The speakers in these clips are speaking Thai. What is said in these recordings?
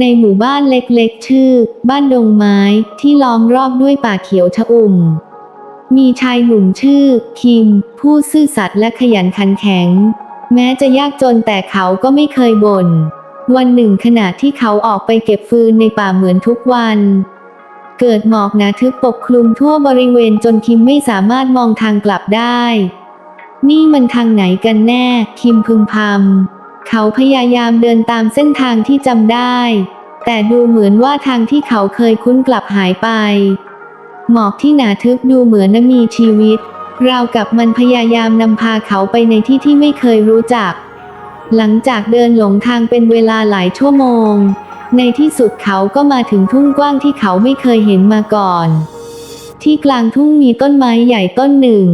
ในหมู่บ้านเล็กๆ ชื่อ บ้านดงไม้ที่ล้อมรอบด้วยป่าเขียวชะอุ่ม มีชายหนุ่มชื่อ คิม ผู้ซื่อสัตย์และขยันขันแข็ง แม้จะยากจนแต่เขาก็ไม่เคยบน่น วันหนึ่งขณะที่เขาออกไปเก็บฟืนในป่าเหมือนทุกวัน เกิดหมอกหนาทึบปกคลุมทั่วบริเวณจนคิมไม่สามารถมองทางกลับได้ นี่มันทางไหนกันแน่ คิมพึมพำเขาพยายามเดินตามเส้นทางที่จำได้ แต่ดูเหมือนว่าทางที่เขาเคยคุ้นกลับหายไป หมอกที่หนาทึบดูเหมือนมีชีวิต ราวกับมันพยายามนำพาเขาไปในที่ที่ไม่เคยรู้จัก หลังจากเดินหลงทางเป็นเวลาหลายชั่วโมง ในที่สุดเขาก็มาถึงทุ่งกว้างที่เขาไม่เคยเห็นมาก่อน ที่กลางทุ่งมีต้นไม้ใหญ่ต้นหนึ่ง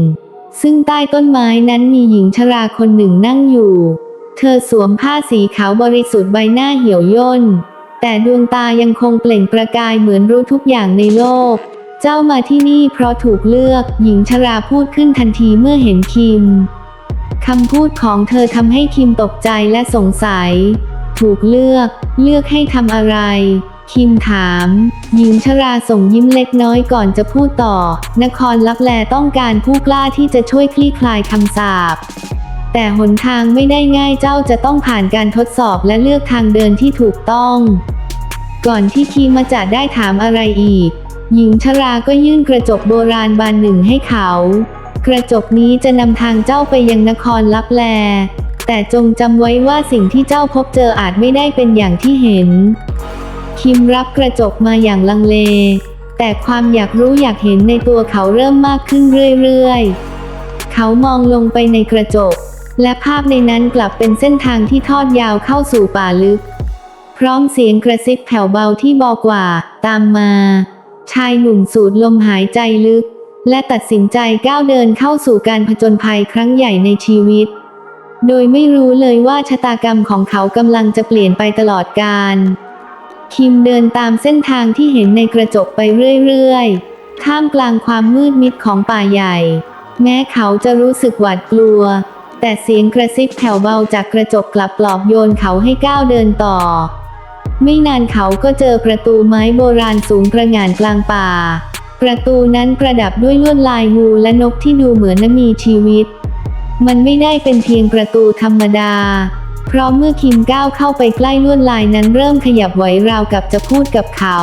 ซึ่งใต้ต้นไม้นั้นมีหญิงชราคนหนึ่งนั่งอยู่ เธอสวมผ้าสีขาวบริสุทธิ์ใบหน้าเหี่ยวย่น แต่ดวงตายังคงเปล่งประกายเหมือนรู้ทุกอย่างในโลก เจ้ามาที่นี่เพราะถูกเลือก หญิงชราพูดขึ้นทันทีเมื่อเห็นคิมคำพูดของเธอทำให้คิมตกใจและสงสัย ถูกเลือก เลือกให้ทำอะไร คิมถาม หญิงชราส่งยิ้มเล็กน้อยก่อนจะพูดต่อ นครลับแลต้องการผู้กล้าที่จะช่วยคลี่คลายคำสาป แต่หนทางไม่ได้ง่ายเจ้าจะต้องผ่านการทดสอบและเลือกทางเดินที่ถูกต้อง ก่อนที่คีมาจะได้ถามอะไรอีก หญิงชราก็ยื่นกระจกโบราณบานหนึ่งให้เขา กระจกนี้จะนำทางเจ้าไปยังนครลับแล แต่จงจำไว้ว่าสิ่งที่เจ้าพบเจออาจไม่ได้เป็นอย่างที่เห็น คิมรับกระจกมาอย่างลังเล แต่ความอยากรู้อยากเห็นในตัวเขาเริ่มมากขึ้นเรื่อยๆ เขามองลงไปในกระจก และภาพในนั้นกลับเป็นเส้นทางที่ทอดยาวเข้าสู่ป่าลึก พร้อมเสียงกระซิบแผ่วเบาที่บอกว่า ตามมา ชายหนุ่มสูดลมหายใจลึก และตัดสินใจก้าวเดินเข้าสู่การผจญภัยครั้งใหญ่ในชีวิต โดยไม่รู้เลยว่าชะตากรรมของเขากำลังจะเปลี่ยนไปตลอดกาลคิมเดินตามเส้นทางที่เห็นในกระจกไปเรื่อยๆ ท่ามกลางความมืดมิดของป่าใหญ่ แม้เขาจะรู้สึกหวาดกลัว แต่เสียงกระซิบแผ่วเบาจากกระจกกลับปลอบโยนเขาให้ก้าวเดินต่อ ไม่นานเขาก็เจอประตูไม้โบราณสูงกระหง่านกลางป่า ประตูนั้นประดับด้วยลวดลายงูและนกที่ดูเหมือนมีชีวิต มันไม่ได้เป็นเพียงประตูธรรมดา เพราะเมื่อคิมก้าวเข้าไปใกล้ลวดลายนั้นเริ่มขยับไหวราวกับจะพูดกับเขา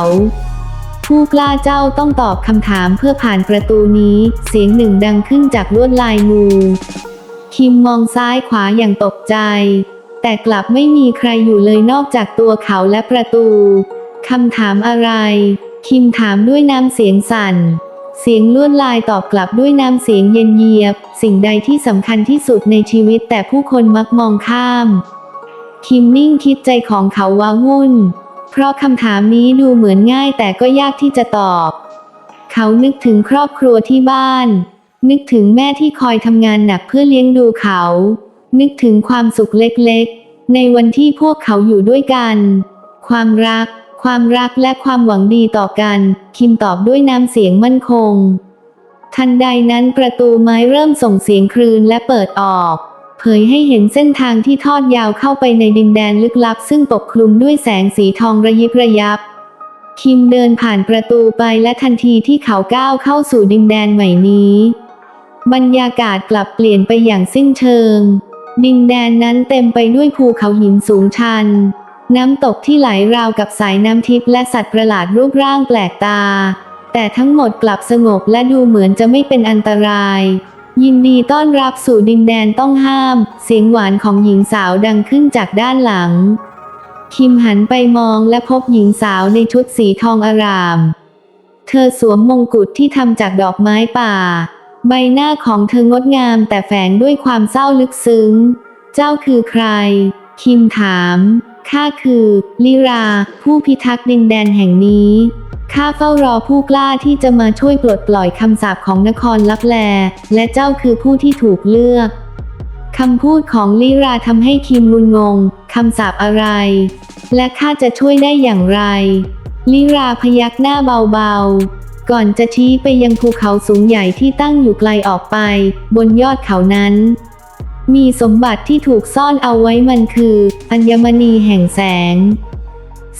ผู้กล้าเจ้าต้องตอบคำถามเพื่อผ่านประตูนี้ เสียงหนึ่งดังขึ้นจากลวดลายงู คิมมองซ้ายขวาอย่างตกใจ แต่กลับไม่มีใครอยู่เลยนอกจากตัวเขาและประตูคำถามอะไร คิมถามด้วยน้ำเสียงสั่น เสียงลวดลายตอบกลับด้วยน้ำเสียงเย็นเยียบ สิ่งใดที่สำคัญที่สุดในชีวิตแต่ผู้คนมักมองข้าม คิมนิ่งคิดใจของเขาว้าวุ่น เพราะคำถามนี้ดูเหมือนง่ายแต่ก็ยากที่จะตอบ เขานึกถึงครอบครัวที่บ้าน นึกถึงแม่ที่คอยทำงานหนักเพื่อเลี้ยงดูเขา นึกถึงความสุขเล็กๆ ในวันที่พวกเขาอยู่ด้วยกัน ความรัก ความรักและความหวังดีต่อกัน คิมตอบด้วยน้ำเสียงมั่นคง ทันใดนั้นประตูไม้เริ่มส่งเสียงครืนและเปิดออก เผยให้เห็นเส้นทางที่ทอดยาวเข้าไปในดินแดนลึกลับ ซึ่งปกคลุมด้วยแสงสีทองระยิบระยับคิมเดินผ่านประตูไปและทันทีที่เขาก้าวเข้าสู่ดินแดนใหม่นี้ บรรยากาศกลับเปลี่ยนไปอย่างสิ้นเชิง ดินแดนนั้นเต็มไปด้วยภูเขาหินสูงชัน น้ำตกที่ไหลราวกับสายน้ำทิพย์และสัตว์ประหลาดรูปร่างแปลกตา แต่ทั้งหมดกลับสงบและดูเหมือนจะไม่เป็นอันตราย ยินดีต้อนรับสู่ดินแดนต้องห้าม เสียงหวานของหญิงสาวดังขึ้นจากด้านหลัง คิมหันไปมองและพบหญิงสาวในชุดสีทองอาราม เธอสวมมงกุฎที่ทำจากดอกไม้ป่า ใบหน้าของเธองดงามแต่แฝงด้วยความเศร้าลึกซึ้ง เจ้าคือใคร คิมถาม ข้าคือ ลิรา ผู้พิทักษ์ดินแดนแห่งนี้ ข้าเฝ้ารอผู้กล้าที่จะมาช่วยปลดปล่อยคำสาปของนครลับแล และเจ้าคือผู้ที่ถูกเลือกคำพูดของลิราทำให้คิมงุนงง คำสาปอะไร และข้าจะช่วยได้อย่างไร ลิราพยักหน้าเบาๆ ก่อนจะชี้ไปยังภูเขาสูงใหญ่ที่ตั้งอยู่ไกลออกไป บนยอดเขานั้น มีสมบัติที่ถูกซ่อนเอาไว้มันคือ อัญมณีแห่งแสง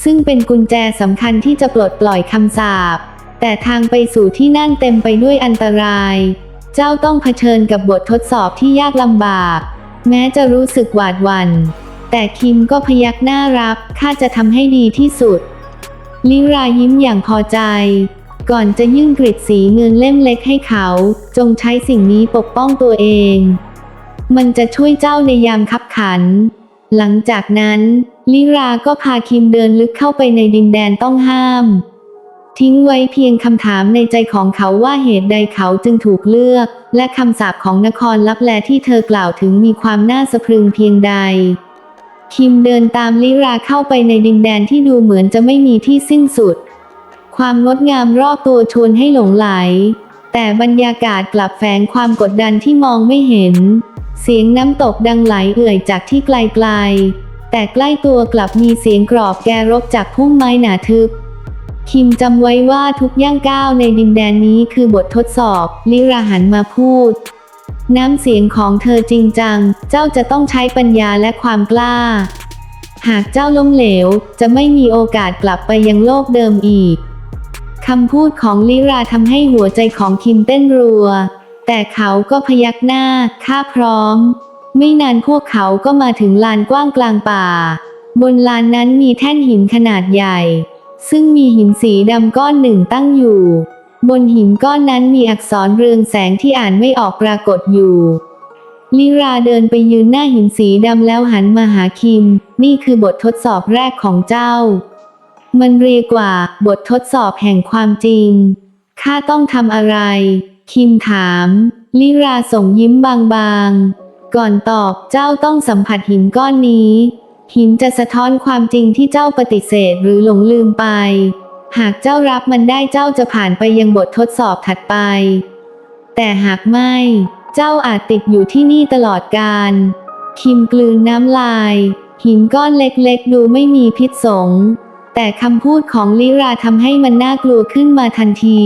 ซึ่งเป็นกุญแจสำคัญที่จะปลดปล่อยคำสาปแต่ทางไปสู่ที่นั่นเต็มไปด้วยอันตราย เจ้าต้องเผชิญกับบททดสอบที่ยากลำบาก แม้จะรู้สึกหวาดหวัน่น แต่คิมก็พยักหน้ารับ ข้าจะทำให้ดีที่สุด ลิรายิ้มอย่างพอใจ ก่อนจะยื่นกริดสีเงินเล่มเล็กให้เขา จงใช้สิ่งนี้ปกป้องตัวเอง มันจะช่วยเจ้าในยามคับขัน หลังจากนั้น ลิราก็พาคิมเดินลึกเข้าไปในดินแดนต้องห้าม ทิ้งไว้เพียงคำถามในใจของเขาว่าเหตุใดเขาจึงถูกเลือก และคำสาปของนครลับแลที่เธอกล่าวถึงมีความน่าสะพรึงเพียงใดคิมเดินตามลิราเข้าไปในดินแดนที่ดูเหมือนจะไม่มีที่สิ้นสุด ความงดงามรอบตัวชวนให้หลงไหล แต่บรรยากาศกลับแฝงความกดดันที่มองไม่เห็น เสียงน้ำตกดังไหลเอื่อยจากที่ไกลๆ แต่ใกล้ตัวกลับมีเสียงกรอบแกรบจากพุ่มไม้หนาทึบ คิมจำไว้ว่าทุกย่างก้าวในดินแดนนี้คือบททดสอบ ลิราหันมาพูด น้ำเสียงของเธอจริงจัง เจ้าจะต้องใช้ปัญญาและความกล้า หากเจ้าล้มเหลว จะไม่มีโอกาสกลับไปยังโลกเดิมอีก คำพูดของลิราทำให้หัวใจของคิมเต้นรัว แต่เขาก็พยักหน้า ข้าพร้อม ไม่นานพวกเขาก็มาถึงลานกว้างกลางป่า บนลานนั้นมีแท่นหินขนาดใหญ่ ซึ่งมีหินสีดำก้อนหนึ่งตั้งอยู่ บนหินก้อนนั้นมีอักษรเรืองแสงที่อ่านไม่ออกปรากฏอยู่ลิราเดินไปยืนหน้าหินสีดำแล้วหันมาหาคิม นี่คือบททดสอบแรกของเจ้า มันเรียกว่าบททดสอบแห่งความจริง ข้าต้องทำอะไร คิมถาม ลิราส่งยิ้มบางๆ ก่อนตอบเจ้าต้องสัมผัสหินก้อนนี้ หินจะสะท้อนความจริงที่เจ้าปฏิเสธหรือหลงลืมไป หากเจ้ารับมันได้เจ้าจะผ่านไปยังบททดสอบถัดไป แต่หากไม่ เจ้าอาจติดอยู่ที่นี่ตลอดกาลคิมกลืนน้ำลาย หินก้อนเล็กๆ ดูไม่มีพิษสง แต่คำพูดของลิราทำให้มันน่ากลัวขึ้นมาทันที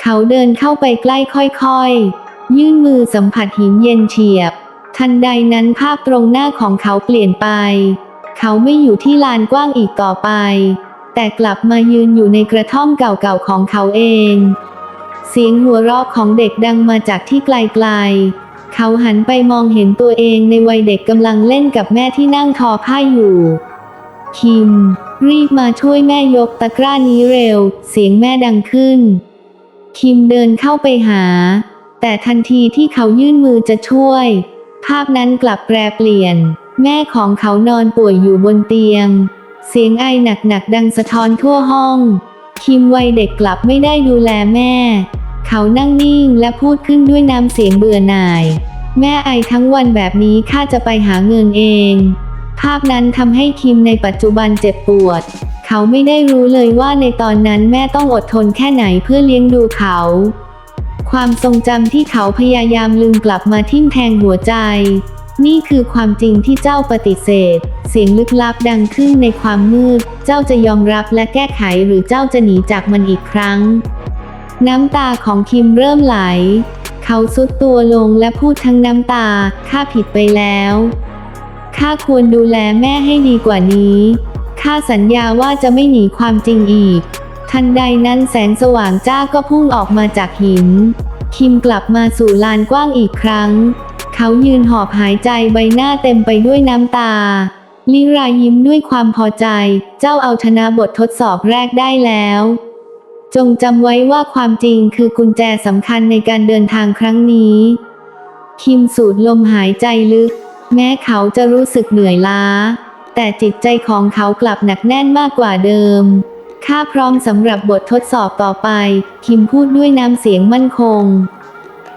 เขาเดินเข้าไปใกล้ค่อยๆ ยื่นมือสัมผัสหินเย็นเฉียบ ทันใดนั้นภาพตรงหน้าของเขาเปลี่ยนไป เขาไม่อยู่ที่ลานกว้างอีกต่อไป แต่กลับมายืนอยู่ในกระท่อมเก่าๆของเขาเอง เสียงหัวเราะของเด็กดังมาจากที่ไกลๆ เขาหันไปมองเห็นตัวเองในวัยเด็กกำลังเล่นกับแม่ที่นั่งทอผ้าอยู่ คิม รีบมาช่วยแม่ยกตะกร้านี้เร็ว เสียงแม่ดังขึ้น คิมเดินเข้าไปหา แต่ทันทีที่เขายื่นมือจะช่วย ภาพนั้นกลับแปรเปลี่ยน แม่ของเขานอนป่วยอยู่บนเตียง เสียงไอหนักๆดังสะท้อนทั่วห้อง คิมวัยเด็กกลับไม่ได้ดูแลแม่ เขานั่งนิ่งและพูดขึ้นด้วยน้ำเสียงเบื่อหน่าย แม่ไอทั้งวันแบบนี้ข้าจะไปหาเงินเอง ภาพนั้นทำให้คิมในปัจจุบันเจ็บปวด เขาไม่ได้รู้เลยว่าในตอนนั้นแม่ต้องอดทนแค่ไหนเพื่อเลี้ยงดูเขา ความทรงจำที่เขาพยายามลืมกลับมาทิ่มแทงหัวใจ นี่คือความจริงที่เจ้าปฏิเสธ เสียงลึกลับดังขึ้นในความมืด เจ้าจะยอมรับและแก้ไขหรือเจ้าจะหนีจากมันอีกครั้ง น้ำตาของคิมเริ่มไหล เขาซุดตัวลงและพูดทั้งน้ำตา ข้าผิดไปแล้ว ข้าควรดูแลแม่ให้ดีกว่านี้ ข้าสัญญาว่าจะไม่หนีความจริงอีก ทันใดนั้นแสงสว่างจ้าก็พุ่งออกมาจากหิน คิมกลับมาสู่ลานกว้างอีกครั้ง เขายืนหอบหายใจใบหน้าเต็มไปด้วยน้ำตา ลิรายิ้มด้วยความพอใจ เจ้าเอาชนะบททดสอบแรกได้แล้ว จงจำไว้ว่าความจริงคือกุญแจสำคัญในการเดินทางครั้งนี้ คิมสูดลมหายใจลึก แม้เขาจะรู้สึกเหนื่อยล้า แต่จิตใจของเขากลับหนักแน่นมากกว่าเดิม ข้าพร้อมสำหรับบททดสอบต่อไป คิมพูดด้วยน้ำเสียงมั่นคง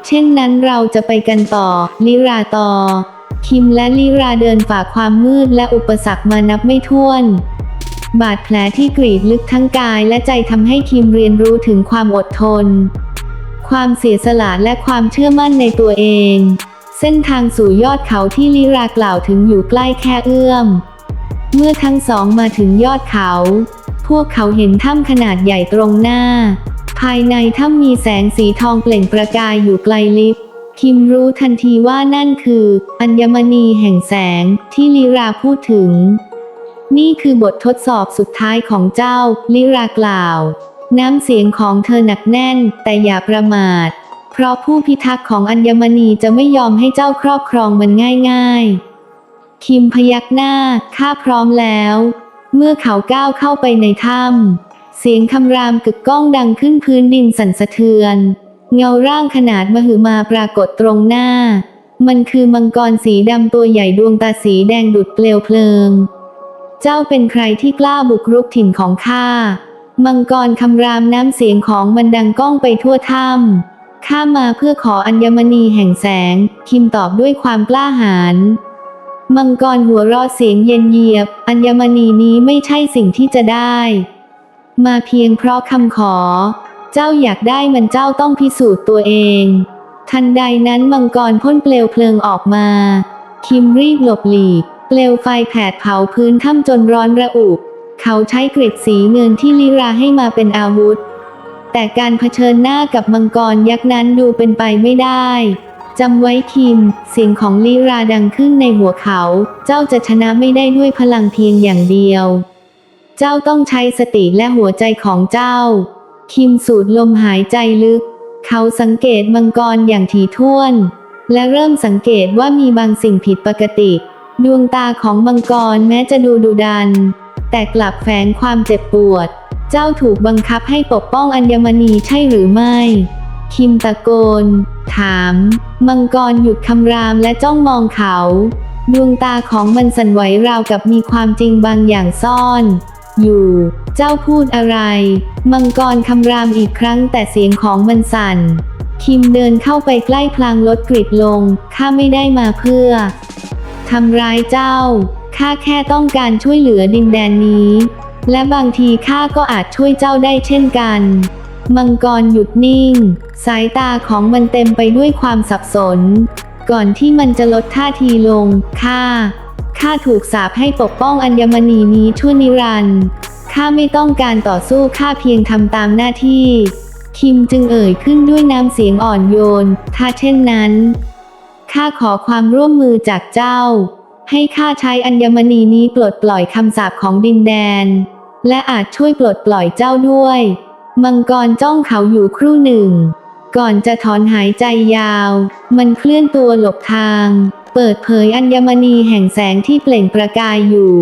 เช่นนั้นเราจะไปกันต่อ ลิราต่อ คิมและลิราเดินฝ่าความมืดและอุปสรรคมานับไม่ถ้วนบาดแผลที่กรีดลึกทั้งกายและใจทำให้คิมเรียนรู้ถึงความอดทน ความเสียสละและความเชื่อมั่นในตัวเอง เส้นทางสู่ยอดเขาที่ลิรากล่าวถึงอยู่ใกล้แค่เอื้อม เมื่อทั้งสองมาถึงยอดเขา พวกเขาเห็นถ้ำขนาดใหญ่ตรงหน้า ภายในถ้ำมีแสงสีทองเปล่งประกายอยู่ไกลลิบ คิมรู้ทันทีว่านั่นคือ อัญมณีแห่งแสงที่ลีราพูดถึง นี่คือบททดสอบสุดท้ายของเจ้า ลิรากล่าว น้ำเสียงของเธอหนักแน่นแต่อย่าประมาท เพราะผู้พิทักษ์ของอัญมณีจะไม่ยอมให้เจ้าครอบครองมันง่ายๆ คิมพยักหน้า ข้าพร้อมแล้ว เมื่อเขาก้าวเข้าไปในถ้ำเสียงคำรามกึกก้องดังขึ้นพื้นดินสั่นสะเทือน เงาร่างขนาดมหึมาปรากฏตรงหน้า มันคือมังกรสีดำตัวใหญ่ดวงตาสีแดงดุดเปลวเพลิง เจ้าเป็นใครที่กล้าบุกรุกถิ่นของข้า มังกรคำรามน้ำเสียงของมันดังก้องไปทั่วถ้ำ ข้ามาเพื่อขออัญมณีแห่งแสง คิมตอบด้วยความกล้าหาญมังกรหัวเราะเสียงเย็นเยียบ อัญมณีนี้ไม่ใช่สิ่งที่จะได้ มาเพียงเพราะคำขอ เจ้าอยากได้มันเจ้าต้องพิสูจน์ตัวเอง ทันใดนั้นมังกรพ่นเปลวเพลิงออกมา คิมรีบหลบหลีก เปลวไฟแผดเผาพื้นถ้ำจนร้อนระอุ เขาใช้กริดสีเงินที่ลิราให้มาเป็นอาวุธ แต่การเผชิญหน้ากับมังกรยักษ์นั้นดูเป็นไปไม่ได้จำไว้คิม เสียงของลิราดังขึ้นในหัวเขา เจ้าจะชนะไม่ได้ด้วยพลังเพียงอย่างเดียว เจ้าต้องใช้สติและหัวใจของเจ้า คิมสูดลมหายใจลึก เขาสังเกตมังกรอย่างถี่ถ้วน และเริ่มสังเกตว่ามีบางสิ่งผิดปกติ ดวงตาของมังกรแม้จะดูดุดัน แต่กลับแฝงความเจ็บปวด เจ้าถูกบังคับให้ปกป้องอัญมณีใช่หรือไม่ คิมตะโกน ถาม มังกรหยุดคำรามและจ้องมองเขา ดวงตาของมันสั่นไหวราวกับมีความจริงบางอย่างซ่อน อยู่ เจ้าพูดอะไร มังกรคำรามอีกครั้งแต่เสียงของมันสั่น คิมเดินเข้าไปใกล้พลางลดกริดลง ข้าไม่ได้มาเพื่อทำร้ายเจ้า ข้าแค่ต้องการช่วยเหลือดินแดนนี้ และบางทีข้าก็อาจช่วยเจ้าได้เช่นกัน มังกรหยุดนิ่ง สายตาของมันเต็มไปด้วยความสับสน ก่อนที่มันจะลดท่าทีลง ข้า ข้าถูกสาปให้ปกป้องอัญมณีนี้ชั่วนิรันดร์ข้าไม่ต้องการต่อสู้ข้าเพียงทำตามหน้าที่ คิมจึงเอ่ยขึ้นด้วยน้ำเสียงอ่อนโยน ถ้าเช่นนั้น ข้าขอความร่วมมือจากเจ้า ให้ข้าใช้อัญมณีนี้ปลดปล่อยคำสาปของดินแดน และอาจช่วยปลดปล่อยเจ้าด้วย มังกรจ้องเขาอยู่ครู่หนึ่ง ก่อนจะถอนหายใจยาว มันเคลื่อนตัวหลบทาง เปิดเผยอัญมณีแห่งแสงที่เปล่งประกายอยู่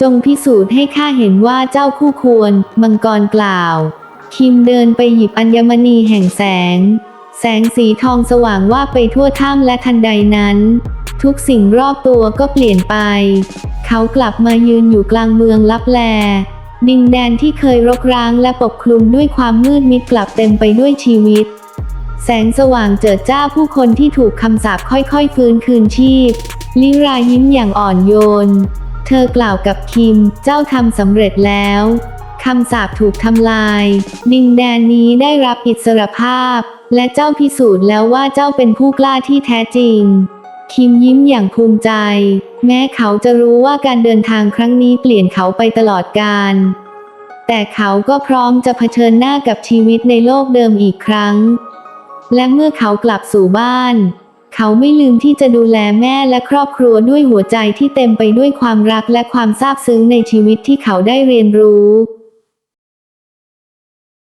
จงพิสูจน์ให้ข้าเห็นว่าเจ้าคู่ควร มังกรกล่าว คิมเดินไปหยิบอัญมณีแห่งแสง แสงสีทองสว่างว่าไปทั่วถ้ำและทันใดนั้น ทุกสิ่งรอบตัวก็เปลี่ยนไป เขากลับมายืนอยู่กลางเมืองลับแล ดินแดนที่เคยรกร้างและปกคลุมด้วยความมืดมิดกลับเต็มไปด้วยชีวิต แสงสว่างเจิดจ้าผู้คนที่ถูกคำสาปค่อยๆฟื้นคืนชีพ ลิรายิ้มอย่างอ่อนโยน เธอกล่าวกับคิม เจ้าทำสำเร็จแล้วคำสาปถูกทำลาย ดินแดนนี้ได้รับอิสรภาพ และเจ้าพิสูจน์แล้วว่าเจ้าเป็นผู้กล้าที่แท้จริง คิมยิ้มอย่างภูมิใจ แม้เขาจะรู้ว่าการเดินทางครั้งนี้เปลี่ยนเขาไปตลอดกาลแต่เขาก็พร้อมจะเผชิญหน้ากับชีวิตในโลกเดิมอีกครั้ง และเมื่อเขากลับสู่บ้าน เขาไม่ลืมที่จะดูแลแม่และครอบครัวด้วยหัวใจที่เต็มไปด้วยความรักและความซาบซึ้งในชีวิตที่เขาได้เรียนรู้